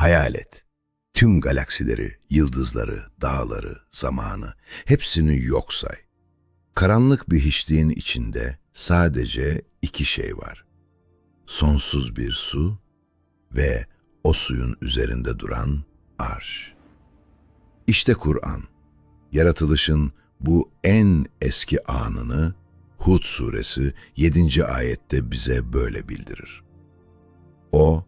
Hayal et. Tüm galaksileri, yıldızları, dağları, zamanı hepsini yok say. Karanlık bir hiçliğin içinde sadece iki şey var. Sonsuz bir su ve o suyun üzerinde duran arş. İşte Kur'an, yaratılışın bu en eski anını Hud suresi 7. ayette bize böyle bildirir. O,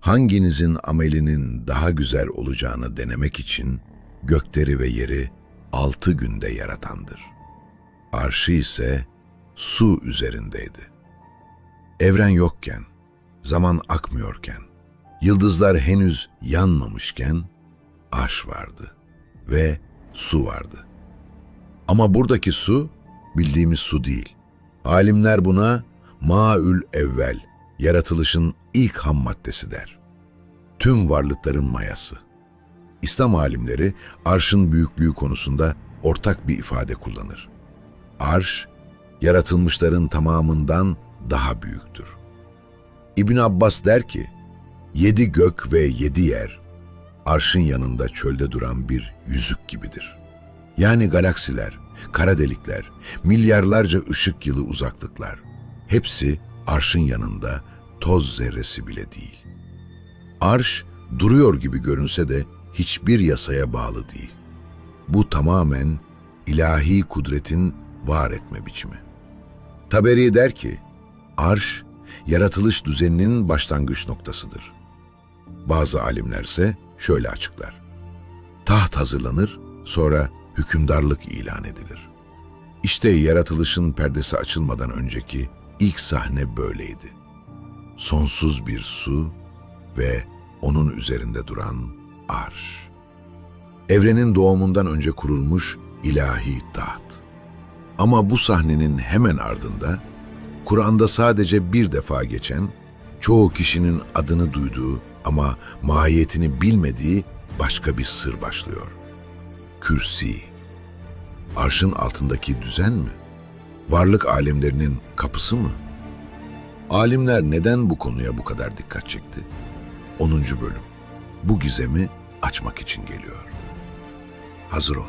hanginizin amelinin daha güzel olacağını denemek için gökleri ve yeri altı günde yaratandır. Arşı ise su üzerindeydi. Evren yokken, zaman akmıyorken, yıldızlar henüz yanmamışken arş vardı ve su vardı. Ama buradaki su bildiğimiz su değil. Alimler buna maül evvel, yaratılışın ilk ham maddesi der. Tüm varlıkların mayası. İslam alimleri arşın büyüklüğü konusunda ortak bir ifade kullanır. Arş, yaratılmışların tamamından daha büyüktür. İbn Abbas der ki, yedi gök ve yedi yer, arşın yanında çölde duran bir yüzük gibidir. Yani galaksiler, kara delikler, milyarlarca ışık yılı uzaklıklar, hepsi arşın yanında toz zerresi bile değil. Arş duruyor gibi görünse de hiçbir yasaya bağlı değil. Bu tamamen ilahi kudretin var etme biçimi. Taberi der ki, arş, yaratılış düzeninin başlangıç noktasıdır. Bazı alimlerse şöyle açıklar. Taht hazırlanır, sonra hükümdarlık ilan edilir. İşte yaratılışın perdesi açılmadan önceki ilk sahne böyleydi. Sonsuz bir su ve onun üzerinde duran arş. Evrenin doğumundan önce kurulmuş ilahi taht. Ama bu sahnenin hemen ardında Kur'an'da sadece bir defa geçen, çoğu kişinin adını duyduğu ama mahiyetini bilmediği başka bir sır başlıyor. Kürsi. Arşın altındaki düzen mi? Varlık alemlerinin kapısı mı? Alimler neden bu konuya bu kadar dikkat çekti? 10. bölüm. Bu gizemi açmak için geliyor. Hazır ol.